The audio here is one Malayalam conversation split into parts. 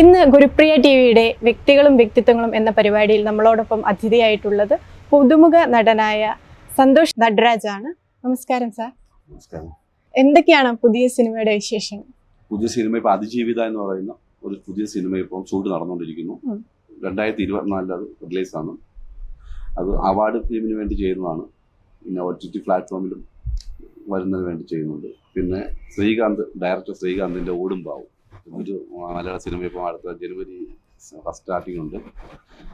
ഇന്ന് ഗുരുപ്രിയ ടി വിയുടെ വ്യക്തികളും വ്യക്തിത്വങ്ങളും എന്ന പരിപാടിയിൽ നമ്മളോടൊപ്പം അതിഥിയായിട്ടുള്ളത് പുതുമുഖ നടനായ സന്തോഷ് നട്രാജാണ്. നമസ്കാരം സാർ. നമസ്കാരം. എന്തൊക്കെയാണ് പുതിയ സിനിമയുടെ വിശേഷം പുതിയ സിനിമ ഇപ്പൊ അതിജീവിത എന്ന് പറയുന്ന ഒരു പുതിയ സിനിമ ഇപ്പം ഷൂട്ട് നടന്നുകൊണ്ടിരിക്കുന്നു. രണ്ടായിരത്തി ഇരുപത്തിനാലിൽ അത് റിലീസ് ആണ്. അത് അവാർഡ് ഫിലിമിന് വേണ്ടി ചെയ്യുന്നതാണ്. പിന്നെ ഒ ടി ടി പ്ലാറ്റ്ഫോമിലും വരുന്നതിന് വേണ്ടി ചെയ്യുന്നുണ്ട്. പിന്നെ ശ്രീകാന്ത് ഡയറക്ടർ ശ്രീകാന്തിന്റെ ഓടും പാവും ഒരു മലയാള സിനിമ ഇപ്പോൾ അടുത്ത ജനുവരി ഫസ്റ്റ് സ്റ്റാർട്ടിംഗ് ഉണ്ട്.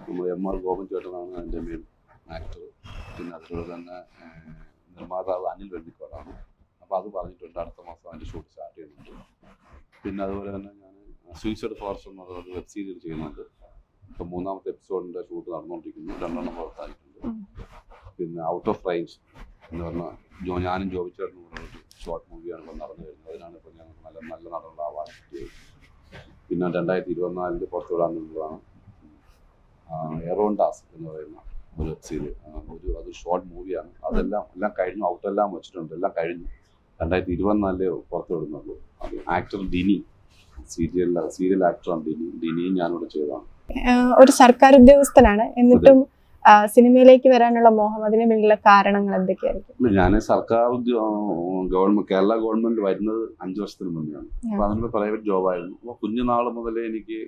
നമ്മൾ എം ആർ ഗോപൻ ചേട്ടനാണ് അതിന്റെ മെയിൻ ആക്ടർ പിന്നെ അതുപോലെ തന്നെ നിർമ്മാതാവ് അനിൽ വെള്ളിക്കോടാണ്. അപ്പോൾ അത് പറഞ്ഞിട്ടുണ്ട് അടുത്ത മാസം അതിന്റെ ഷൂട്ട് സ്റ്റാർട്ട് ചെയ്യുന്നുണ്ട്. പിന്നെ അതുപോലെ തന്നെ ഞാൻ സൂയിസൈഡ് ഫോറസ്റ്റ് എന്ന് പറഞ്ഞ വെബ് സീരീസ് ചെയ്യുന്നുണ്ട്. ഇപ്പം മൂന്നാമത്തെ എപ്പിസോഡിന്റെ ഷൂട്ട് നടന്നുകൊണ്ടിരിക്കുന്നു രണ്ടെണ്ണം പുറത്തായിട്ടുണ്ട്. പിന്നെ ഔട്ട് ഓഫ് റേഞ്ച് എന്ന് പറഞ്ഞാൽ ജോ ഞാനും ജോബിച്ചേട്ടനും കൂടെ ഒരു ഷോർട്ട് മൂവിയാണ് ഇപ്പോൾ നടന്നു വരുന്നത്. അതിനാണ് ഇപ്പോൾ ഞങ്ങൾ നല്ല നല്ല നടനുള്ള പറ്റിയത് പിന്നെ രണ്ടായിരത്തി ഇരുപത്തിനാലിൽ പുറത്തു വിടാനുള്ളതാണ് എറോണ്ടാസ് എന്ന് പറയുന്ന ഒരു സീരീസ് ഒരു അത് ഷോർട്ട് മൂവിയാണ് അതെല്ലാം എല്ലാം കഴിഞ്ഞു ഔട്ടെല്ലാം വെച്ചിട്ടുണ്ട്. എല്ലാം കഴിഞ്ഞു. രണ്ടായിരത്തി ഇരുപത്തിനാലിൽ പുറത്തു വിടുന്നുള്ളൂ. അത് ആക്ടർ ഡിനി സീരിയൽ സീരിയൽ ആക്ടറാണ് ഡിനി. ഡിനിയും ഞാനിവിടെ ചെയ്തതാണ്. ഒരു സർക്കാർ ഉദ്യോഗസ്ഥനാണ് എന്നിട്ടും സിനിമയിലേക്ക് വരാനുള്ള മോഹം അതിന് പിന്നിലുള്ള കാരണങ്ങൾ എന്തൊക്കെയായിരിക്കും? ഞാൻ സർക്കാർ ഗവൺമെന്റ് കേരള ഗവൺമെന്റ് വരുന്നത് അഞ്ചു വർഷത്തിന് മുന്നെയാണ്. അപ്പൊ അതിനുള്ള പ്രൈവറ്റ് ജോബായിരുന്നു. അപ്പൊ കുഞ്ഞുനാൾ മുതലേ എനിക്ക്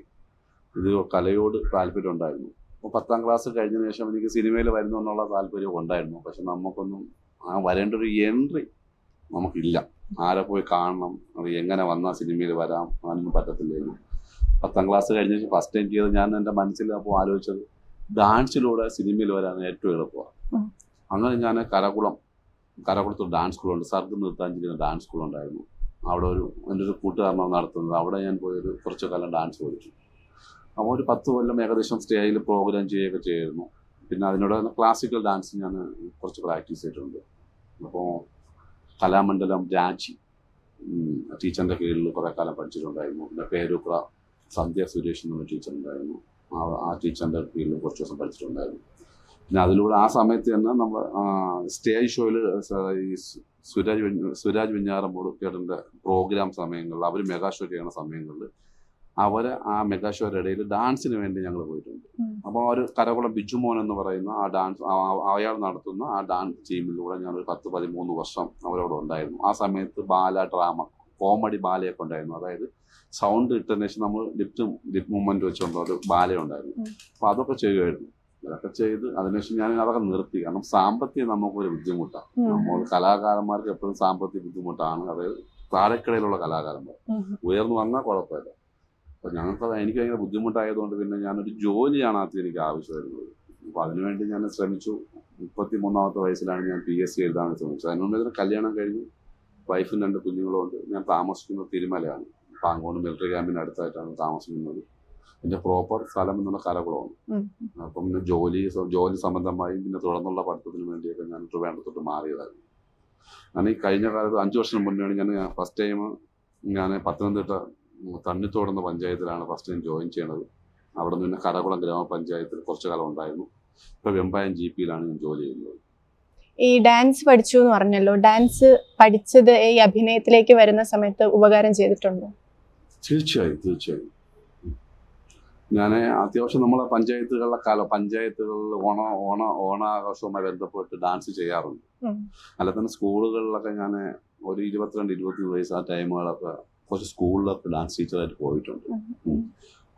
ഇത് കലയോട് താല്പര്യം ഉണ്ടായിരുന്നു. അപ്പോൾ പത്താം ക്ലാസ് കഴിഞ്ഞ ശേഷം എനിക്ക് സിനിമയിൽ വരുന്നു എന്നുള്ള താല്പര്യം ഉണ്ടായിരുന്നു. പക്ഷെ നമുക്കൊന്നും ആ വരേണ്ട ഒരു എൻട്രി നമുക്കില്ല. ആരെ പോയി കാണണം? അത് എങ്ങനെ വന്നാൽ സിനിമയിൽ വരാം? അതിനൊന്നും പറ്റത്തില്ലായിരുന്നു. പത്താം ക്ലാസ് കഴിഞ്ഞ ശേഷം ഫസ്റ്റ് ടൈം ചെയ്ത് ഞാൻ എന്റെ മനസ്സിൽ അപ്പോൾ ആലോചിച്ചത് ഡാൻസിലൂടെ സിനിമയിൽ വരാൻ ഏറ്റവും എളുപ്പമാണ്. അങ്ങനെ ഞാൻ കരകുളം കരകുളത്ത് ഡാൻസ് സ്കൂളുണ്ട് സർഗ് നൃത്താഞ്ജലി ഡാൻസ് സ്കൂളുണ്ടായിരുന്നു അവിടെ ഒരു എന്റെ ഒരു കൂട്ടുകാരനാണ് നടത്തുന്നത്. അവിടെ ഞാൻ പോയൊരു കുറച്ചു കാലം ഡാൻസ് പഠിച്ചു. അപ്പോൾ ഒരു പത്ത് കൊല്ലം ഏകദേശം സ്റ്റേജിൽ പ്രോഗ്രാം ചെയ്യുകയൊക്കെ ചെയ്യായിരുന്നു പിന്നെ അതിനോട് ക്ലാസിക്കൽ ഡാൻസ് ഞാൻ കുറച്ച് പ്രാക്ടീസ് ചെയ്തിട്ടുണ്ട്. അപ്പോൾ കലാമണ്ഡലം രാജി ടീച്ചറിന്റെ കീഴിൽ കുറേ കാലം പഠിച്ചിട്ടുണ്ടായിരുന്നു. പിന്നെ പേരുക്ര സന്ധ്യ സുരേഷ് എന്നുള്ള ടീച്ചർ ഉണ്ടായിരുന്നു. ആ ടീച്ചറിന്റെ കീഴിൽ കുറച്ച് ദിവസം പഠിച്ചിട്ടുണ്ടായിരുന്നു. പിന്നെ അതിലൂടെ ആ സമയത്ത് തന്നെ നമ്മൾ സ്റ്റേജ് ഷോയിൽ ഈ സുരാജ് സുരാജ് വെഞ്ഞാറമ്മൂട് ചേട്ടന്റെ പ്രോഗ്രാം സമയങ്ങളിൽ അവർ മെഗാ ഷോ ചെയ്യുന്ന സമയങ്ങളിൽ. അവരെ ആ മെഗാ ഷോയുടെ ഇടയിൽ ഡാൻസിന് വേണ്ടി ഞങ്ങൾ പോയിട്ടുണ്ട്. അപ്പോൾ ഒരു കരകുളം ബിജുമോൻ എന്ന് പറയുന്ന ആ ഡാൻസ് അയാൾ നടത്തുന്ന ആ ഡാൻസ് ടീമിലൂടെ ഞാൻ ഒരു പത്ത് പതിമൂന്ന് വർഷം അവരോട് ഉണ്ടായിരുന്നു. ആ സമയത്ത് ബാല ഡ്രാമ കോമഡി ബാലയൊക്കെ ഉണ്ടായിരുന്നു. അതായത് സൗണ്ട് ഇട്ടതിന് ശേഷം നമ്മൾ ലിഫ്റ്റ് ലിഫ്റ്റ് മൂവ്മെന്റ് വെച്ചുകൊണ്ട് ഒരു ബാല ഉണ്ടായിരുന്നു. അപ്പോൾ അതൊക്കെ ചെയ്യുമായിരുന്നു. അതൊക്കെ ചെയ്ത് അതിനുശേഷം ഞാൻ അതൊക്കെ നിർത്തി. കാരണം സാമ്പത്തികം നമുക്കൊരു ബുദ്ധിമുട്ടാണ്. നമ്മൾ കലാകാരന്മാർക്ക് എപ്പോഴും സാമ്പത്തിക ബുദ്ധിമുട്ടാണ്. അതായത് താഴെക്കിടയിലുള്ള കലാകാരന്മാർ. ഉയർന്നു വന്നാൽ കുഴപ്പമില്ല. അപ്പോൾ ഞങ്ങൾക്ക് എനിക്ക് ഭയങ്കര ബുദ്ധിമുട്ടായതുകൊണ്ട് പിന്നെ ഞാനൊരു ജോലിയാണ് അത് എനിക്ക് ആവശ്യമായിരുന്നത് അപ്പോൾ അതിനുവേണ്ടി ഞാൻ ശ്രമിച്ചു. മുപ്പത്തി മൂന്നാമത്തെ വയസ്സിലാണ് ഞാൻ പി എസ് സി എഴുതാൻ ശ്രമിച്ചത്. അതിന് മുമ്പ് കല്യാണം കഴിഞ്ഞു. വൈഫും രണ്ട് കുഞ്ഞുങ്ങളുണ്ട് ഞാൻ താമസിക്കുന്നത് തിരുമലയാണ്. പാങ്കോട് മിലിറ്ററി ക്യാമ്പിന് അടുത്തായിട്ടാണ് താമസിക്കുന്നത് എന്റെ പ്രോപ്പർ സ്ഥലം എന്നുള്ള കലകുളമാണ് അപ്പം പിന്നെ ജോലി ജോലി സംബന്ധമായി പിന്നെ തുടർന്നുള്ള പഠിത്തത്തിന് വേണ്ടിയൊക്കെ ഞാൻ ട്രിവാൻഡ്രത്തോട്ട് മാറിയതായിരുന്നു. ഞാൻ ഈ കഴിഞ്ഞ കാലത്ത് അഞ്ച് വർഷം മുന്നേയാണ് ഞാൻ ഫസ്റ്റ് ടൈം ഞാൻ പത്തനംതിട്ട തണ്ണിത്തോട് എന്ന പഞ്ചായത്തിലാണ് ഫസ്റ്റ് ടൈം ജോയിൻ ചെയ്യണത്. അവിടെ നിന്ന് പിന്നെ കരകുളം ഗ്രാമപഞ്ചായത്തിൽ കുറച്ചു കാലം ഉണ്ടായിരുന്നു. ഇപ്പൊ വെമ്പായം ജി പിയിലാണ് ഞാൻ ജോലി ചെയ്യുന്നത്. ഈ ഡാൻസ് പഠിച്ചു എന്ന് പറഞ്ഞല്ലോ. ഡാൻസ് പഠിച്ചത് ഈ അഭിനയത്തിലേക്ക് വരുന്ന സമയത്ത് ഉപകാരം ചെയ്തിട്ടുണ്ടോ? തീർച്ചയായും തീർച്ചയായും. ഞാൻ അത്യാവശ്യം നമ്മളെ പഞ്ചായത്തുകളിലെ കാല പഞ്ചായത്തുകളിൽ ഓണ ഓണ ഓണാഘോഷവുമായി ബന്ധപ്പെട്ട് ഡാൻസ് ചെയ്യാറുണ്ട്. അല്ല തന്നെ സ്കൂളുകളിലൊക്കെ ഞാൻ ഒരു ഇരുപത്തിരണ്ട് ഇരുപത്തി വയസ്സ് ആ ടൈമുകളൊക്കെ കുറച്ച് സ്കൂളിലൊക്കെ ഡാൻസ് ടീച്ചറായിട്ട് പോയിട്ടുണ്ട്.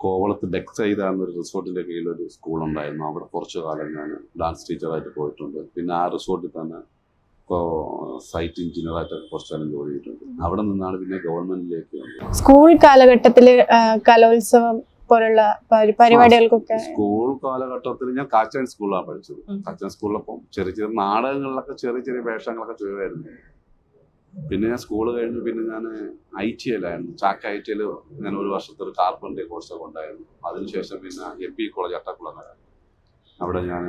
കോവളത്ത് ബെക്സൈദ എന്നൊരു റിസോർട്ടിന്റെ കീഴിൽ ഒരു സ്കൂളുണ്ടായിരുന്നു. അവിടെ കുറച്ചു കാലം ഞാൻ ഡാൻസ് ടീച്ചറായിട്ട് പോയിട്ടുണ്ട്. പിന്നെ ആ റിസോർട്ടിൽ തന്നെ ഇപ്പോൾ സൈറ്റ് എഞ്ചിനീയറായിട്ടൊക്കെ കുറച്ച് കാലം ജോലി ചെയ്തിട്ടുണ്ട്. അവിടെ നിന്നാണ് പിന്നെ ഗവൺമെന്റിലേക്ക് സ്കൂൾ കാലഘട്ടത്തിൽ കലോത്സവം പോലുള്ള പരിപാടികൾക്കൊക്കെ സ്കൂൾ കാലഘട്ടത്തിൽ ഞാൻ കാച്ചാൻ സ്കൂളിലാണ് പഠിച്ചത്. കാച്ചാൻ സ്കൂളിലപ്പം ചെറിയ ചെറിയ നാടകങ്ങളിലൊക്കെ ചെറിയ ചെറിയ വേഷങ്ങളൊക്കെ ചെയ്യുമായിരുന്നു പിന്നെ ഞാൻ സ്കൂൾ കഴിഞ്ഞു പിന്നെ ഞാൻ ഐ ടി എല്ലായിരുന്നു ചാക്ക ഐ ടി ഞാൻ ഒരു വർഷത്തെ ഒരു കാർപ്പന്ററി കോഴ്സൊക്കെ ഉണ്ടായിരുന്നു അതിനുശേഷം പിന്നെ എം പി കോളേജ് അട്ടക്കുളം അവിടെ ഞാൻ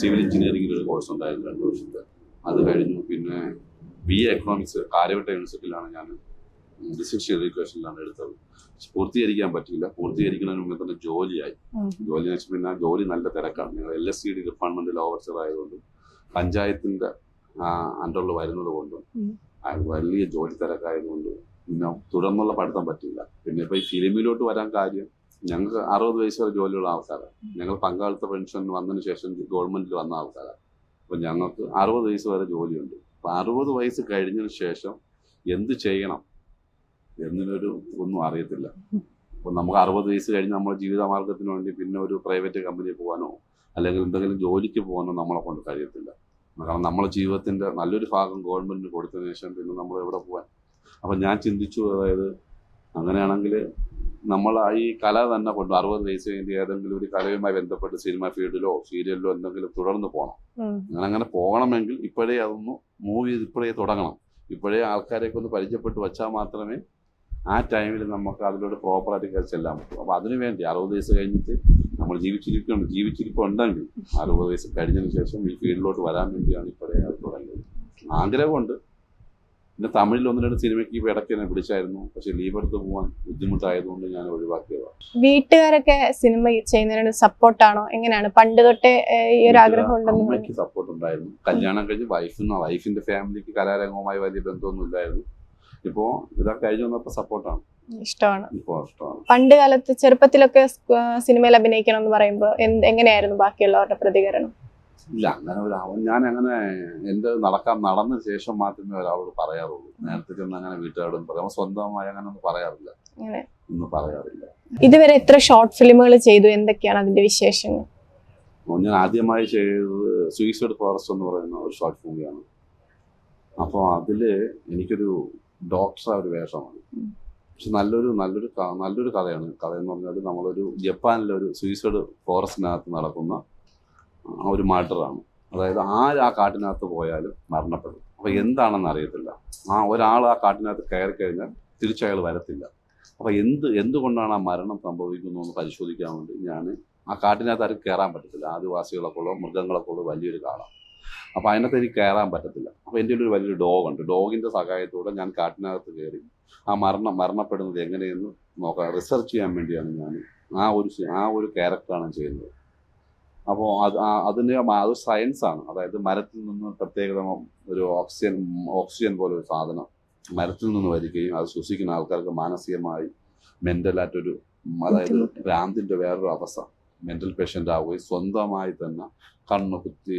സിവിൽ എഞ്ചിനീയറിംഗിൽ ഒരു കോഴ്സ് ഉണ്ടായിരുന്നു രണ്ട് വർഷത്തെ. അത് കഴിഞ്ഞു. പിന്നെ ബി എ എക്കണോമിക്സ് കാര്യവട്ട യൂണിവേഴ്സിറ്റിയിലാണ് ഞാൻ ഡിസിഷൻ എഡ്യൂക്കേഷനിലാണ് എടുത്തത്. പൂർത്തീകരിക്കാൻ പറ്റിയില്ല. പൂർത്തീകരിക്കുന്നതിന് മുമ്പ് തന്നെ ജോലിയായി. ജോലി എന്ന് വെച്ചാൽ പിന്നെ ജോലി നല്ല തിരക്കാണ്. ഞങ്ങൾ എൽ എസ് സി ഡി ഡിപ്പാർട്ട്മെന്റിൽ ഓവർസർ ആയതുകൊണ്ട് പഞ്ചായത്തിന്റെ അണ്ടറിൽ വരുന്നത് കൊണ്ടും വലിയ ജോലി തിരക്കായതുകൊണ്ട് പിന്നെ തുടർന്നുള്ള പഠിത്തം പറ്റില്ല പിന്നെ ഇപ്പൊ ഈ ഫിലിമിലോട്ട് വരാൻ കാര്യം ഞങ്ങൾക്ക് അറുപത് വയസ്സ് വരെ ജോലിയുള്ള ആൾക്കാരാണ് ഞങ്ങൾ പങ്കാളിത്ത പെൻഷൻ വന്നതിന് ശേഷം ഗവൺമെന്റിൽ വന്ന ആൾക്കാരാണ് അപ്പൊ ഞങ്ങൾക്ക് അറുപത് വയസ്സ് വരെ ജോലിയുണ്ട്. അപ്പം അറുപത് വയസ്സ് കഴിഞ്ഞതിന് ശേഷം എന്ത് ചെയ്യണം എന്നൊരു ഒന്നും അറിയത്തില്ല. അപ്പോൾ നമുക്ക് അറുപത് വയസ്സ് കഴിഞ്ഞ് നമ്മുടെ ജീവിതമാർഗത്തിന് വേണ്ടി പിന്നെ ഒരു പ്രൈവറ്റ് കമ്പനിയിൽ പോകാനോ അല്ലെങ്കിൽ എന്തെങ്കിലും ജോലിക്ക് പോകാനോ നമ്മളെ കൊണ്ട് കഴിയത്തില്ല. കാരണം നമ്മളെ ജീവിതത്തിന്റെ നല്ലൊരു ഭാഗം ഗവൺമെന്റിന് കൊടുത്തതിന് ശേഷം പിന്നെ നമ്മൾ എവിടെ പോകാൻ? അപ്പം ഞാൻ ചിന്തിച്ചു അതായത് അങ്ങനെയാണെങ്കിൽ നമ്മൾ ഈ കല തന്നെ കൊണ്ട് അറുപത് വയസ്സ് കഴിഞ്ഞ് ഏതെങ്കിലും ഒരു കലയുമായി ബന്ധപ്പെട്ട് സിനിമ ഫീൽഡിലോ സീരിയലിലോ എന്തെങ്കിലും തുടർന്ന് പോകണം. അങ്ങനെ അങ്ങനെ പോകണമെങ്കിൽ ഇപ്പോഴേ അതൊന്ന് മൂവ് ചെയ്ത് ഇപ്പോഴേ തുടങ്ങണം. ഇപ്പോഴേ ആൾക്കാരെയൊക്കെ ഒന്ന് പരിചയപ്പെട്ട് വെച്ചാൽ മാത്രമേ ആ ടൈമിൽ നമുക്ക് അതിലൂടെ പ്രോപ്പറായിട്ട് ചെല്ലാൻ പറ്റൂ. അപ്പോൾ അതിനു വേണ്ടി അറുപത് വയസ്സ് കഴിഞ്ഞിട്ട് നമ്മൾ ജീവിച്ചിരിക്കുന്നുണ്ട് ജീവിച്ചിരിപ്പുണ്ടെങ്കിൽ അറുപത് വയസ്സ് കഴിഞ്ഞതിന് ശേഷം ഈ ഫീൽഡിലോട്ട് വരാൻ വേണ്ടിയാണ് ഇപ്പോഴേ അത് തുടങ്ങിയത്. ആഗ്രഹമുണ്ട്. പിന്നെ തമിഴിൽ ഒന്ന് രണ്ട് സിനിമയ്ക്ക് ഇടയ്ക്ക് എന്നെ വിളിച്ചായിരുന്നു. പക്ഷെ ലീവ് എടുത്ത് പോകാൻ ബുദ്ധിമുട്ടായതുകൊണ്ട് ഞാൻ ഒഴിവാക്കിയതാണ് വീട്ടുകാരൊക്കെ സിനിമ ചെയ്യുന്നതിന് സപ്പോർട്ടാണോ എങ്ങനെയാണ്? പണ്ട് തൊട്ടേ ഈ ഒരു ആഗ്രഹം ഉണ്ടെന്ന്. അമ്മയ്ക്ക് സപ്പോർട്ട് ഉണ്ടായിരുന്നു. കല്യാണം കഴിഞ്ഞ് വൈഫിന് വൈഫിന്റെ ഫാമിലിക്ക് കലാരംഗവുമായി വലിയ ബന്ധമൊന്നും ഇല്ലായിരുന്നു. ഇപ്പോ ഇതാ കഴിഞ്ഞു വന്നപ്പോ സപ്പോർട്ടാണ് ഇഷ്ടമാണ്. പണ്ട് കാലത്ത് ചെറുപ്പത്തിലൊക്കെ സിനിമയിൽ അഭിനയിക്കണം എന്ന് പറയുമ്പോൾ എങ്ങനെയായിരുന്നു ബാക്കിയുള്ളവരുടെ പ്രതികരണം? ഇല്ല അങ്ങനെ ഒരു അവൻ ഞാൻ അങ്ങനെ എന്റെ നടക്കാൻ നടന്ന ശേഷം മാത്രമേ ഒരാളോട് പറയാറുള്ളൂ. നേരത്തെ ചെന്ന് അങ്ങനെ വീട്ടുകാരോടൊന്നും പറയാം. സ്വന്തമായി അങ്ങനെ ഒന്നും പറയാറില്ല. ഒന്നും പറയാറില്ല. ഇതുവരെ എത്ര ഷോർട്ട് ഫിലിമുകൾ ചെയ്തു. എന്തൊക്കെയാണ് അതിന്റെ വിശേഷങ്ങൾ? ഞാൻ ആദ്യമായി ചെയ്തത് സൂയിസൈഡ് ഫോറസ്റ്റ് എന്ന് പറയുന്ന ഒരു ഷോർട്ട് മൂവിയാണ് അപ്പോൾ അതിൽ എനിക്കൊരു ഡോക്ടറെ ഒരു വേഷമാണ്. പക്ഷെ നല്ലൊരു നല്ലൊരു നല്ലൊരു കഥയാണ്. കഥ എന്ന് പറഞ്ഞാൽ നമ്മളൊരു ജപ്പാനിലെ ഒരു സൂയിസൈഡ് ഫോറസ്റ്റിനകത്ത് നടക്കുന്ന ഒരു മർഡറാണ് അതായത് ആര് ആ കാട്ടിനകത്ത് പോയാലും മരണപ്പെടും. അപ്പോൾ എന്താണെന്ന് അറിയത്തില്ല. ആ ഒരാൾ ആ കാട്ടിനകത്ത് കയറി കഴിഞ്ഞാൽ തിരിച്ചയാൾ വരത്തില്ല. അപ്പോൾ എന്ത് എന്തുകൊണ്ടാണ് ആ മരണം സംഭവിക്കുന്നതെന്ന് പരിശോധിക്കാൻ വേണ്ടി ഞാൻ ആ കാട്ടിനകത്ത് ആരും കയറാൻ പറ്റത്തില്ല. ആദിവാസികളൊക്കെ ഉള്ള മൃഗങ്ങളൊക്കെ ഉള്ള വലിയൊരു കാടാണ് അപ്പോൾ അതിനകത്ത് എനിക്ക് കയറാൻ പറ്റത്തില്ല. അപ്പോൾ എന്റെ ഒരു വലിയൊരു ഡോഗ് ഉണ്ട്. ഡോഗിന്റെ സഹായത്തോടെ ഞാൻ കാട്ടിനകത്ത് കയറി ആ മരണം മരണപ്പെടുന്നത് എങ്ങനെയെന്ന് നോക്കാം. റിസർച്ച് ചെയ്യാൻ വേണ്ടിയാണ് ഞാൻ ആ ഒരു ആ ഒരു ക്യാരക്ടറാണ് ചെയ്യുന്നത്. അപ്പോൾ അത് അതിന് അത് സയൻസാണ് അതായത് മരത്തിൽ നിന്ന് പ്രത്യേകത ഒരു ഓക്സിജൻ ഓക്സിജൻ പോലെ ഒരു സാധനം മരത്തിൽ നിന്ന് വരികയും അത് ശ്വസിക്കുന്ന ആൾക്കാർക്ക് മാനസികമായി മെന്റലായിട്ടൊരു അതായത്. ഭ്രാന്തിന്റെ വേറൊരു അവസ്ഥ. മെന്റൽ പേഷ്യന്റ് ആവുകയും സ്വന്തമായി തന്നെ കണ്ണ് കുത്തി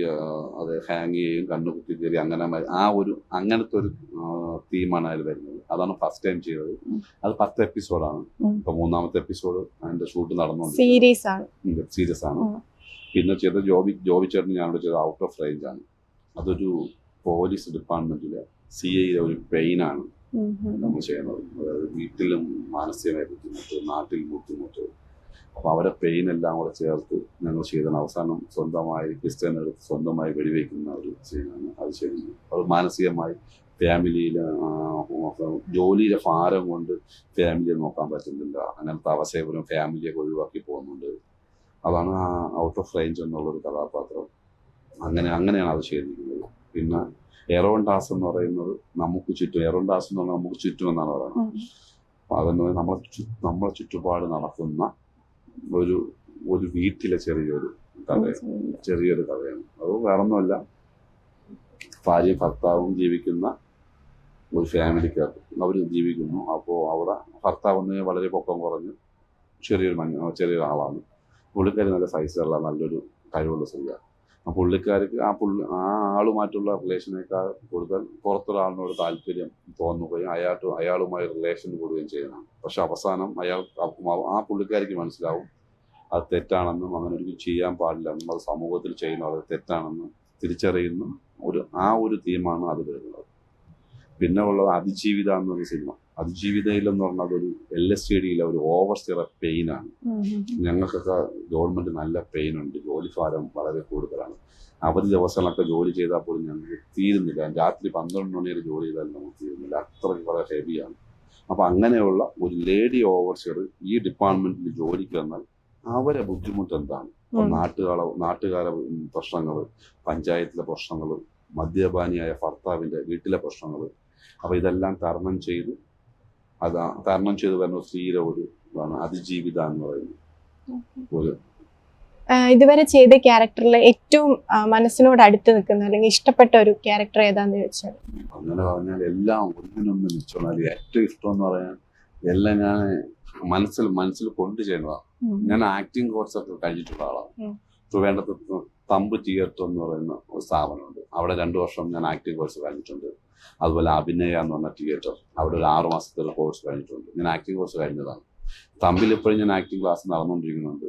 അത് ഹാങ് ചെയ്യുകയും കണ്ണ് കുത്തി കയറി അങ്ങനെ ആ ഒരു അങ്ങനത്തെ ഒരു തീമാണ് അതിൽ വരുന്നത്. അതാണ് ഫസ്റ്റ് ടൈം ചെയ്തത്. അത് പത്ത് എപ്പിസോഡാണ്. ഇപ്പൊ മൂന്നാമത്തെ എപ്പിസോഡ് അതിന്റെ ഷൂട്ട് നടന്നുകൊണ്ട് സീരീസ് ആണ്. സീരിയസ് ആണ്. ഉം. പിന്നെ ചെയ്ത ജോബി ജോബി ചേട്ടൻ ഞാനിവിടെ ചെയ്ത ഔട്ട് ഓഫ് റേഞ്ച് ആണ്. അതൊരു പോലീസ് ഡിപ്പാർട്ട്മെന്റിലെ സി ഐ ഒരു പെയിനാണ്. നമ്മൾ ചെയ്യുന്നത്. അതായത് വീട്ടിലും മാനസികമായ ബുദ്ധിമുട്ട് നാട്ടിൽ ബുദ്ധിമുട്ട്. അപ്പൊ അവരെ പെയിൻ എല്ലാം കൂടെ ചേർത്ത് ഞങ്ങൾ ചെയ്തതാണ്. അവസാനം സ്വന്തമായി ക്രിസ്ത്യൻ എടുത്ത് സ്വന്തമായി വെടിവെക്കുന്ന ഒരു സീനാണ് അത് ചെയ്യുന്നത്. അത് മാനസികമായി ഫാമിലിയിലെ ജോലിയിലെ ഭാരം കൊണ്ട് ഫാമിലിയെ നോക്കാൻ പറ്റുന്നില്ല. അങ്ങനത്തെ അവസരം ഫാമിലിയൊക്കെ ഒഴിവാക്കി പോകുന്നുണ്ട്. അതാണ് ആ ഔട്ട് ഓഫ് റേഞ്ച് എന്നുള്ളൊരു കഥാപാത്രം. അങ്ങനെ അങ്ങനെയാണ് അത് ചെയ്തിരിക്കുന്നത്. പിന്നെ എറോൺ ഡാസ് എന്ന് പറയുന്നത് നമുക്ക് ചുറ്റും എറോൺ ഡാസ് എന്ന് പറഞ്ഞാൽ നമുക്ക് ചുറ്റും എന്നാണ് പറയുന്നത് അതെന്ന് നമ്മളെ നമ്മളെ ചുറ്റുപാട് നടക്കുന്ന ഒരു ഒരു വീട്ടിലെ ചെറിയൊരു കഥ. ചെറിയൊരു കഥയാണ്. അത് വേറൊന്നുമല്ല. ഭാര്യയും ഭർത്താവും ജീവിക്കുന്ന ഒരു ഫാമിലിക്കകത്ത് അവർ ജീവിക്കുന്നു. അപ്പോൾ അവിടെ ഭർത്താവ് വളരെ പൊക്കം കുറഞ്ഞ് ചെറിയൊരു മഞ്ഞ ചെറിയൊരു ആളാണ് പുള്ളിക്കാരി നല്ല സൈസുള്ള നല്ലൊരു കഴിവുള്ള സ്ത്രീയാണ് ആ പുള്ളിക്കാർക്ക് ആ പുള്ളി ആ ആളുമായിട്ടുള്ള റിലേഷനേക്കാൾ കൂടുതൽ പുറത്തൊരാളിനോട് താല്പര്യം തോന്നുകയും അയാൾ അയാളുമായി റിലേഷൻ കൂടുകയും ചെയ്യുന്നതാണ് പക്ഷെ അവസാനം അയാൾ ആ പുള്ളിക്കാരിക്ക് മനസ്സിലാവും അത് തെറ്റാണെന്നും അങ്ങനെ ഒരിക്കലും ചെയ്യാൻ പാടില്ലെന്നും അത് സമൂഹത്തിൽ ചെയ്യുന്ന അത് തെറ്റാണെന്നും തിരിച്ചറിയുന്ന ഒരു ആ ഒരു തീമാണ് അത് വരുന്നത് പിന്നെ ഉള്ളത് അതിജീവിത എന്നൊരു സിനിമ. അതിജീവിതയിൽ എന്ന് പറഞ്ഞാൽ അതൊരു എൽ എസ് സി ഡിയിലെ ഒരു ഓവർ സ്റ്റിറ പെയിനാണ്. ഞങ്ങൾക്കൊക്കെ ഗവൺമെന്റ് നല്ല പെയിൻ ഉണ്ട് ജോലി ഭാരം വളരെ കൂടുതലാണ്. അവധി ദിവസങ്ങളൊക്കെ ജോലി ചെയ്താൽ പോലും ഞങ്ങൾക്ക് തീരുന്നില്ല. രാത്രി പന്ത്രണ്ട് മണി വരെ ജോലി ചെയ്താൽ നമുക്ക് തീരുന്നില്ല. അത്രയ്ക്ക് വളരെ ഹെവിയാണ്. അപ്പം അങ്ങനെയുള്ള ഒരു ലേഡി ഓവർസിയർ ഈ ഡിപ്പാർട്ട്മെന്റിൽ ജോലിക്ക് വന്നാൽ അവരെ ബുദ്ധിമുട്ട് എന്താണ്. നാട്ടുകാരെ നാട്ടുകാരെ പ്രശ്നങ്ങൾ പഞ്ചായത്തിലെ പ്രശ്നങ്ങൾ മദ്യപാനിയായ ഭർത്താവിന്റെ വീട്ടിലെ പ്രശ്നങ്ങൾ അപ്പോൾ ഇതെല്ലാം തരണം ചെയ്ത് അത് തരണം ചെയ്ത് വരുന്ന സ്ത്രീയുടെ ഒരു ഇതാണ് അതിജീവിത എന്ന് പറയുന്നത്. ഒരു ഇതുവരെ ചെയ്ത ക്യാരക്ടറിൽ ഏറ്റവും മനസ്സിനോട് അടുത്ത് നിൽക്കുന്ന അല്ലെങ്കിൽ ഇഷ്ടപ്പെട്ട ഒരു ക്യാരക്ടർ ഏതാന്ന് ചോദിച്ചാൽ അങ്ങനെ പറഞ്ഞാൽ എല്ലാം ഒന്നിനൊന്ന് മിച്ചമാണ്. ഏറ്റവും ഇഷ്ടം എന്ന് പറയാൻ എല്ലാം ഞാൻ മനസ്സിൽ മനസ്സിൽ കൊണ്ടു ചെയ്യുന്നതാണ് ഞാൻ ആക്ടിങ് കോഴ്സ് ഒക്കെ കഴിഞ്ഞിട്ടുള്ള ആളാണ്. ട്രിവാൻഡ്രത്ത് തമ്പ് തിയേറ്റർ എന്ന് പറയുന്ന ഒരു സ്ഥാപനമുണ്ട്. അവിടെ രണ്ടു വർഷം ഞാൻ ആക്ടിങ് കോഴ്സ് കഴിഞ്ഞിട്ടുണ്ട്. അതുപോലെ അഭിനയ എന്ന് പറഞ്ഞ തിയേറ്റർ അവിടെ ഒരു ആറു മാസത്തെ കോഴ്സ് കഴിഞ്ഞിട്ടുണ്ട്. ഞാൻ ആക്ടിങ് കോഴ്സ് കഴിഞ്ഞതാണ്. തമ്പിൽ ഇപ്പോഴും ഞാൻ ആക്ടിങ് ക്ലാസ് നടന്നുകൊണ്ടിരിക്കുന്നുണ്ട്.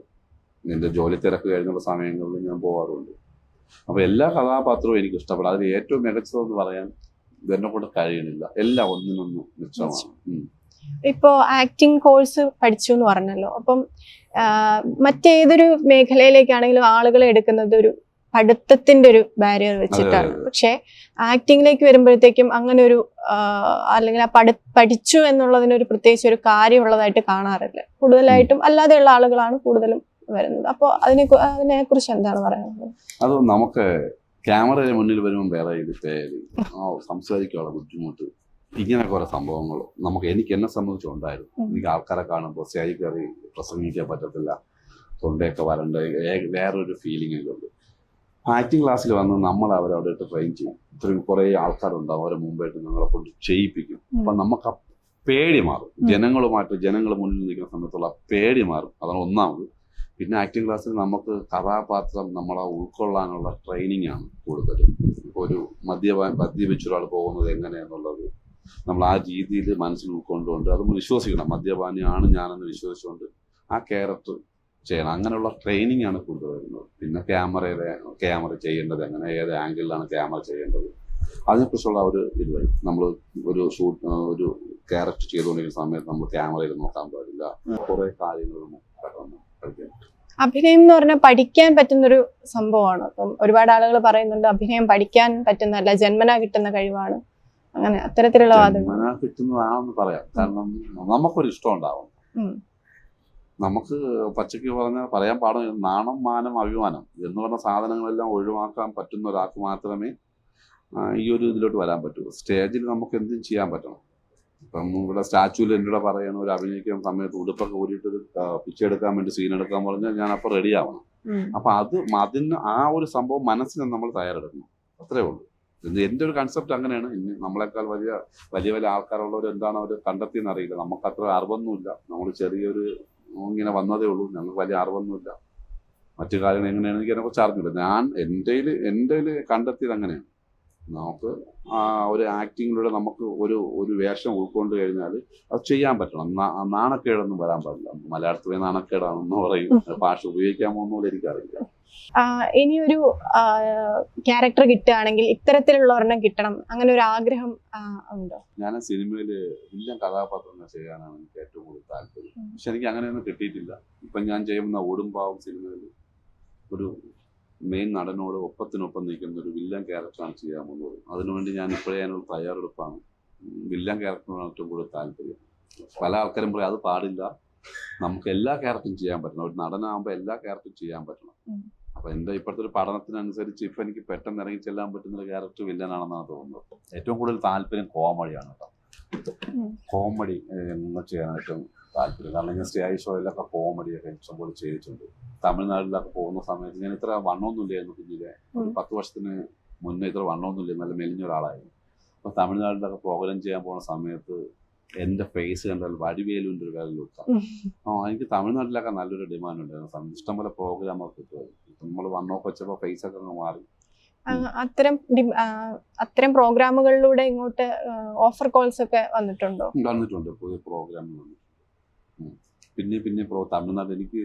എന്റെ ജോലി തിരക്ക് കഴിഞ്ഞുള്ള സമയങ്ങളിൽ ഞാൻ പോകാറുണ്ട് അപ്പോൾ എല്ലാ കഥാപാത്രവും എനിക്ക് ഇഷ്ടപ്പെടും. അതിൽ ഏറ്റവും മികച്ചതെന്ന് പറയാൻ ഇതെന്നെ കൊണ്ട് കഴിയണില്ല. എല്ലാം ഒന്നിനൊന്നും മെച്ചമാണ്. ഇപ്പോ ആക്ടിങ് കോഴ്സ് പഠിച്ചു എന്ന് പറഞ്ഞല്ലോ. അപ്പം മറ്റേതൊരു മേഖലയിലേക്കാണെങ്കിലും ആളുകളെ എടുക്കുന്നത് ഒരു പഠിത്തത്തിന്റെ ഒരു ബാരിയർ വെച്ചിട്ടാണ്. പക്ഷെ ആക്ടിങ്ങിലേക്ക് വരുമ്പോഴത്തേക്കും അങ്ങനെ ഒരു അല്ലെങ്കിൽ ആ പഠി പഠിച്ചു എന്നുള്ളതിനൊരു പ്രത്യേകിച്ച് ഒരു കാര്യമുള്ളതായിട്ട് കാണാറില്ല. കൂടുതലായിട്ടും അല്ലാതെയുള്ള ആളുകളാണ് കൂടുതലും വരുന്നത്. അപ്പോൾ അതിനെ അതിനെ കുറിച്ച് എന്താണ് പറയുന്നത് അത് നമുക്ക് ക്യാമറയുടെ മുന്നിൽ വരുമ്പോൾ വേറെ ഇത് പേര് സംസാരിക്കാനുള്ള ബുദ്ധിമുട്ട് ഇങ്ങനെ കുറെ സംഭവങ്ങൾ നമുക്ക് എനിക്ക് എന്നെ സംബന്ധിച്ചുണ്ടായിരുന്നു. എനിക്ക് ആൾക്കാരെ കാണുമ്പോൾ സ്റ്റേജിൽ കയറി പ്രസംഗിക്കാൻ പറ്റത്തില്ല തൊണ്ടയൊക്കെ വരണ്ട വേറൊരു ഫീലിംഗ് ഉണ്ട്. ആക്ടിങ് ക്ലാസ്സിൽ വന്ന് നമ്മൾ അവരെ അവിടെ ഇട്ട് ട്രെയിൻ ചെയ്യും. ഇത്രയും കുറേ ആൾക്കാരുണ്ടാവും. അവരെ മുമ്പായിട്ട് ഞങ്ങളെ കൊണ്ട് ചെയ്യിപ്പിക്കും. അപ്പൊ നമുക്ക് ആ പേടി മാറും. ജനങ്ങളുമായിട്ട് ജനങ്ങൾ മുന്നിൽ നിൽക്കുന്ന സമയത്തുള്ള പേടി മാറും. അതാണ് ഒന്നാമത്. പിന്നെ ആക്ടിങ് ക്ലാസ്സിൽ നമുക്ക് കഥാപാത്രം നമ്മളെ ഉൾക്കൊള്ളാനുള്ള ട്രെയിനിങ് ആണ് കൂടുതൽ. ഒരു മദ്യ മദ്യപിച്ചൊരാൾ പോകുന്നത് എങ്ങനെയാന്നുള്ളത് നമ്മൾ ആ രീതിയിൽ മനസ്സിൽ ഉൾക്കൊണ്ടുകൊണ്ട് അത് വിശ്വസിക്കണം. മദ്യപാനിയാണ് ഞാനെന്ന് വിശ്വസിച്ചുകൊണ്ട് ആ ക്യാരക്ടർ ചെയ്യണം. അങ്ങനെയുള്ള ട്രെയിനിങ് ആണ് കൂടുതൽ വരുന്നത് പിന്നെ ക്യാമറയുടെ ക്യാമറ ചെയ്യേണ്ടത് എങ്ങനെ ഏത് ആംഗിളിലാണ് ക്യാമറ ചെയ്യേണ്ടത്? അതിനെക്കുറിച്ചുള്ള ഒരു ഇത്. വരും നമ്മൾ ഒരു ഷൂട്ട് ഒരു ക്യാരക്ടർ ചെയ്തുകൊണ്ടിരിക്കുന്ന സമയത്ത് നമ്മൾ ക്യാമറയിൽ നോക്കാൻ പാടില്ല. കുറെ കാര്യങ്ങൾ അഭിനയം എന്ന് പറഞ്ഞാൽ പഠിക്കാൻ പറ്റുന്നൊരു സംഭവമാണ്. അപ്പം ഒരുപാട് ആളുകൾ പറയുന്നുണ്ട് അഭിനയം പഠിക്കാൻ പറ്റുന്നതല്ല ജന്മനാ കിട്ടുന്ന കഴിവാണ്. അങ്ങനെ അത്തരത്തിലുള്ള വാദങ്ങൾ. കിട്ടുന്നതാണെന്ന് പറയാം. കാരണം നമുക്കൊരു ഇഷ്ടം ഉണ്ടാവും. നമുക്ക് പച്ചയ്ക്ക് പറഞ്ഞാൽ പറയാൻ പാടില്ല നാണം മാനം അഭിമാനം എന്ന് പറഞ്ഞ സാധനങ്ങളെല്ലാം ഒഴിവാക്കാൻ പറ്റുന്ന ഒരാൾക്ക് മാത്രമേ ഈ ഒരു ഇതിലോട്ട് വരാൻ പറ്റൂ. സ്റ്റേജിൽ നമുക്ക് എന്തും ചെയ്യാൻ പറ്റണം. ഇപ്പം ഇവിടെ സ്റ്റാച്യൂൽ എന്റെ കൂടെ പറയണം ഒരു അഭിനയിക്കുന്ന സമയത്ത് ഉടുപ്പൊക്കെ ഊരിയിട്ട് ഒരു പിച്ചെടുക്കാൻ വേണ്ടി സീൻ എടുക്കാൻ പറഞ്ഞാൽ ഞാൻ അപ്പോൾ റെഡി ആവണം അപ്പം അത് അതിന് ആ ഒരു സംഭവം മനസ്സിന് നമ്മൾ തയ്യാറെടുക്കണം. അത്രേ ഉള്ളൂ. എന്റെ ഒരു കൺസെപ്റ്റ് അങ്ങനെയാണ്. ഇനി നമ്മളെക്കാൾ വലിയ വലിയ വലിയ ആൾക്കാരുള്ളവർ എന്താണ് അവർ കണ്ടെത്തിയെന്നറിയില്ല. നമുക്ക് അത്ര അറിവൊന്നുമില്ല. നമ്മൾ ചെറിയൊരു ഇങ്ങനെ വന്നതേ ഉള്ളൂ. ഞങ്ങൾക്ക് വലിയ അറിവൊന്നുമില്ല. മറ്റു കാര്യങ്ങൾ എങ്ങനെയാണെന്ന് എനിക്ക് അതിനെക്കുറിച്ച് അറിഞ്ഞില്ല ഞാൻ എന്റെ എന്റെ കണ്ടെത്തിയത് അങ്ങനെയാണ്. നമുക്ക് ആ ഒരു ആക്ടിങ്ങിലൂടെ നമുക്ക് ഒരു ഒരു വേഷം ഉൾക്കൊണ്ട് കഴിഞ്ഞാൽ അത് ചെയ്യാൻ പറ്റണം. നാണക്കേടൊന്നും വരാൻ പാടില്ല. മലയാളത്തിലെ നാണക്കേടാണെന്ന് പറയും. ഭാഷ ഉപയോഗിക്കാമോ എന്നുള്ളത് എനിക്കറിയില്ല. ഇനിയൊരു ക്യാരക്ടർ കിട്ടുകയാണെങ്കിൽ ഇത്തരത്തിലുള്ള ഒരെണ്ണം കിട്ടണം. അങ്ങനെ ഒരു ആഗ്രഹം ഉണ്ടോ? ഞാൻ സിനിമയിൽ വില്ലൻ കഥാപാത്രങ്ങൾ ചെയ്യാനാണ് എനിക്ക് ഏറ്റവും കൂടുതൽ താല്പര്യം. പക്ഷെ എനിക്ക് അങ്ങനെയൊന്നും കിട്ടിയിട്ടില്ല. ഇപ്പം ഞാൻ ചെയ്യുന്ന ഓടുമ്പാവും സിനിമയിൽ ഒരു മെയിൻ നടനോട് ഒപ്പത്തിനൊപ്പം നിൽക്കുന്ന ഒരു വില്ലൻ ക്യാരക്ടറാണ് ചെയ്യാൻ പോകുന്നത്. അതിനുവേണ്ടി ഞാൻ ഇപ്പോഴേ അതിനുള്ള തയ്യാറെടുപ്പാണ്. വില്ലൻ ക്യാരക്ടറിനാണ് ഏറ്റവും കൂടുതൽ താല്പര്യം. പല ആൾക്കാരും പറയും അത് പാടില്ല. നമുക്ക് എല്ലാ ക്യാരക്ടറും ചെയ്യാൻ പറ്റണം. ഒരു നടനാകുമ്പോൾ എല്ലാ ക്യാരക്ടറും ചെയ്യാൻ പറ്റണം. അപ്പൊ എന്റെ ഇപ്പോഴത്തെ ഒരു പഠനത്തിനനുസരിച്ച് ഇപ്പൊ എനിക്ക് പെട്ടെന്ന് ഇറങ്ങി ചെല്ലാൻ പറ്റുന്ന ഒരു ക്യാരക്ടർ വില്ലനാണെന്നാണ് തോന്നുന്നത്. ഏറ്റവും കൂടുതൽ താല്പര്യം കോമഡിയാണ് കേട്ടോ. കോമഡി ഏറ്റവും താല്പര്യം. കാരണം ഞാൻ സ്റ്റേജ് ഷോയിലൊക്കെ കോമഡിയൊക്കെ ഇഷ്ടംപോലെ ചെയ്തിട്ടുണ്ട്. തമിഴ്നാട്ടിലൊക്കെ പോകുന്ന സമയത്ത് ഞാൻ ഇത്ര വണ്ണമൊന്നുമില്ലായിരുന്നു കുഞ്ഞിലെ ഒരു. പത്ത് വർഷത്തിന് മുന്നേ ഇത്ര വണ്ണമൊന്നുമില്ല നല്ല മെലിഞ്ഞ ഒരാളായിരുന്നു. അപ്പൊ തമിഴ്നാട്ടിലൊക്കെ പ്രോഗ്രാം ചെയ്യാൻ പോകുന്ന സമയത്ത് എന്റെ ഫേസ് കണ്ടാൽ വടിവേലുവിന്റെ ഒരു വേറെ ലുക്കാണ്. ആ എനിക്ക് തമിഴ്നാട്ടിലൊക്കെ നല്ലൊരു ഡിമാൻഡ് ഉണ്ടായിരുന്നു. സം- ഇഷ്ടംപോലെ പ്രോഗ്രാം ഒക്കെ കിട്ടുമായിരുന്നു നമ്മൾ നമ്മൾ വണ്ണമൊക്കെ വെച്ചപ്പോൾ ഫേസ് ഒക്കെ അങ്ങ് മാറി. അത്തരം അത്തരം പ്രോഗ്രാമുകളിലൂടെ ഇങ്ങോട്ട് ഓഫർ കോൾസ് ഒക്കെ വന്നിട്ടുണ്ടോ? വന്നിട്ടുണ്ട്. പുതിയ ഉം. പിന്നെ പിന്നെ പ്രോ തമിഴ്നാട് എനിക്ക്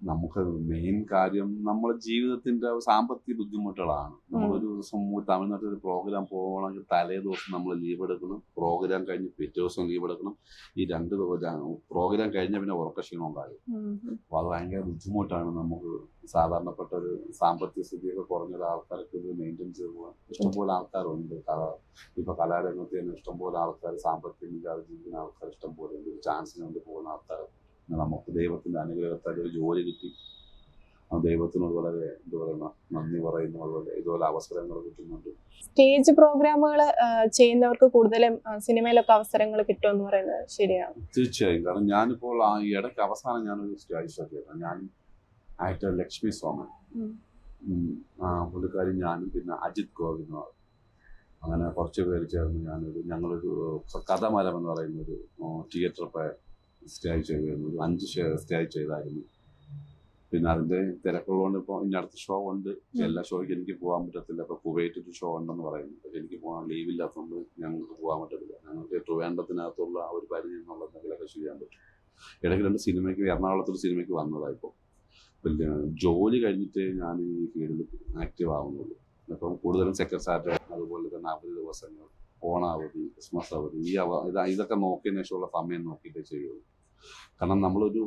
നമുക്ക് മെയിൻ കാര്യം നമ്മുടെ ജീവിതത്തിന്റെ സാമ്പത്തിക ബുദ്ധിമുട്ടുകളാണ്. നമ്മളൊരു ദിവസം തമിഴ്നാട്ടിൽ ഒരു പ്രോഗ്രാം പോകണമെങ്കിൽ തലേ ദിവസം നമ്മൾ ലീവ് എടുക്കണം. പ്രോഗ്രാം കഴിഞ്ഞ് പിറ്റേ ദിവസം ലീവ് എടുക്കണം. ഈ രണ്ട് പ്രോഗ്രാം കഴിഞ്ഞ പിന്നെ ഉറക്ക ക്ഷീണവും കാര്യം അപ്പൊ അത് ഭയങ്കര ബുദ്ധിമുട്ടാണ് നമുക്ക് സാധാരണപ്പെട്ട ഒരു സാമ്പത്തിക സ്ഥിതിയൊക്കെ കുറഞ്ഞ ആൾക്കാർക്ക് ഇത് മെയിന്റെയിൻ ചെയ്ത് പോകാൻ. ഇഷ്ടംപോലെ ആൾക്കാരുണ്ട്. കല ഇപ്പൊ കലാരംഗത്ത് തന്നെ ഇഷ്ടംപോലെ ആൾക്കാർ സാമ്പത്തികം ഇല്ലാതെ ജീവിക്കുന്ന ആൾക്കാർ ഇഷ്ടംപോലെ ഉണ്ട്. ചാൻസിന് വേണ്ടി പോകുന്ന ആൾക്കാർ നമുക്ക് ദൈവത്തിന്റെ അനുഗ്രഹത്താൽ ഒരു ജോലി കിട്ടി. ആ ദൈവത്തിനോട് വളരെ എന്താ പറയുക നന്ദി പറയുന്നു. അതുപോലെ ഇതുപോലെ അവസരങ്ങൾ കിട്ടുന്നുണ്ട്. സ്റ്റേജ് പ്രോഗ്രാമുകൾ ചെയ്യുന്നവർക്ക് കൂടുതലും സിനിമയിലൊക്കെ അവസരങ്ങൾ കിട്ടുമെന്ന് പറയുന്നത് ശരിയാണ്. തീർച്ചയായും. കാരണം ഞാനിപ്പോൾ ആ ഈ ഇടയ്ക്ക് അവസാനം ഞാനൊരു സ്റ്റേജ് ഷോ ചെയ്തത് ഞാൻ ആക്ടർ ലക്ഷ്മി സോമൻ. പുള്ളിക്കാരി ഞാനും പിന്നെ അജിത് ഗോവിന്ദ് അങ്ങനെ കുറച്ച് പേര് ചേർന്ന് ഞാനൊരു ഞങ്ങളൊരു കഥമരം എന്ന് പറയുന്ന ഒരു തിയേറ്റർ സ്റ്റേ ചെയ്തിരുന്നത് അഞ്ച് സ്റ്റേ ചെയ്തായിരുന്നു. പിന്നെ അതിന്റെ തിരക്കുള്ളതുകൊണ്ട് ഇപ്പോൾ ഇനി അടുത്ത ഷോ ഉണ്ട്. എല്ലാ ഷോയ്ക്ക് എനിക്ക് പോകാൻ പറ്റത്തില്ല. അപ്പോൾ കുവൈറ്റ് ഒരു ഷോ ഉണ്ടെന്ന് പറയുന്നു. പക്ഷെ എനിക്ക് പോകാൻ ലീവ് ഇല്ലാത്തതുകൊണ്ട് ഞങ്ങൾക്ക് പോകാൻ പറ്റത്തില്ല. ഞങ്ങൾക്ക് ട്രിവാൻഡത്തിനകത്തുള്ള ആ ഒരു പരിധി എന്നുള്ള എന്തെങ്കിലുമൊക്കെ ചെയ്യാൻ പറ്റും. ഇടയ്ക്ക് രണ്ട് സിനിമയ്ക്ക് എറണാകുളത്തൊരു സിനിമയ്ക്ക് വന്നതാണ് പിന്നെ ജോലി കഴിഞ്ഞിട്ട് ഞാൻ ഈ ഫീൽഡിൽ ആക്റ്റീവ് ആവുന്നുള്ളൂ. അപ്പം കൂടുതലും സെക്കൻഡ് സാറ്റർഡേ അതുപോലെ തന്നെ അവധി ദിവസങ്ങൾ ഓണാവധി ക്രിസ്മസ് അവധി ഈ അവ ഇതൊക്കെ നോക്കിയതിനു ശേഷമുള്ള സമയം നോക്കിയിട്ടേ ചെയ്യുള്ളൂ. കാരണം നമ്മളൊരു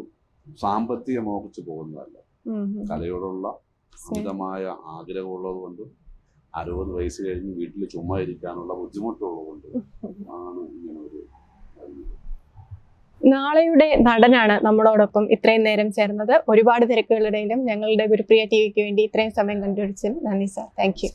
സാമ്പത്തിക മോഹിച്ച് പോകുന്നതല്ല. കലയോടുള്ള അമിതമായ ആഗ്രഹമുള്ളത് കൊണ്ട് അറുപത് വയസ്സ് കഴിഞ്ഞ് വീട്ടിൽ ചുമ്മാ ഇരിക്കാനുള്ള ബുദ്ധിമുട്ടുള്ളത് കൊണ്ട് ആണ് ഇങ്ങനെ ഒരു നാളെയുടെ നടനാണ് നമ്മളോടൊപ്പം ഇത്രയും നേരം ചേർന്നത്. ഒരുപാട് തിരക്കുകളുടെയും ഞങ്ങളുടെ ഗുരുപ്രിയ ടി വിക്ക് വേണ്ടി ഇത്രയും സമയം കണ്ടുപിടിച്ചതിന് നന്ദി സാർ. Thank you